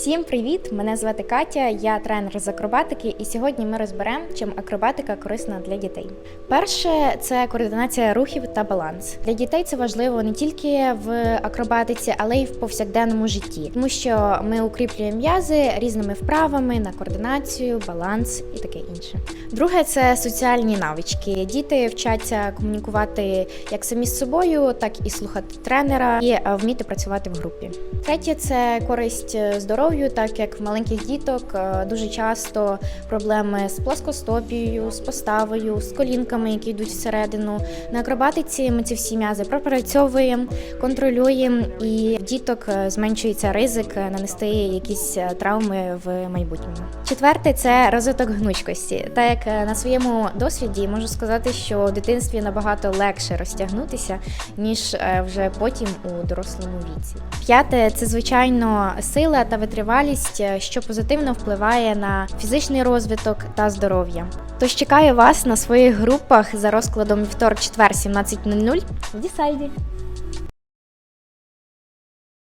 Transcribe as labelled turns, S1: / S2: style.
S1: Всім привіт! Мене звати Катя, я тренер з акробатики, і сьогодні ми розберемо, чим акробатика корисна для дітей. Перше це координація рухів та баланс. Для дітей це важливо не тільки в акробатиці, але й в повсякденному житті, тому що ми укріплюємо м'язи різними вправами на координацію, баланс і таке інше. Друге це соціальні навички. Діти вчаться комунікувати як самі з собою, так і слухати тренера і е, вміти працювати в групі. Третє це користь е, здоров'ю, так як в маленьких діток е, дуже часто проблеми з плоскостопією, з поставою, з колінками, які йдуть всередину. На акробатиці ми ці всі м'язи пропрацьовуємо, контролюємо, і в діток е, зменшується ризик е, нанести якісь травми в майбутньому. Четверте це розвиток гнучкості. Так як на своєму досвіді можу сказати, що в дитинстві набагато легше розтягнутися, ніж вже потім у дорослому віці. П'яте це звичайно сила та витривалість, е, що позитивно впливає на фізичний розвиток та здоров'я. Тож чекаю вас на своїх групах за розкладом вівторок-четвер 17.00 в Дісайді.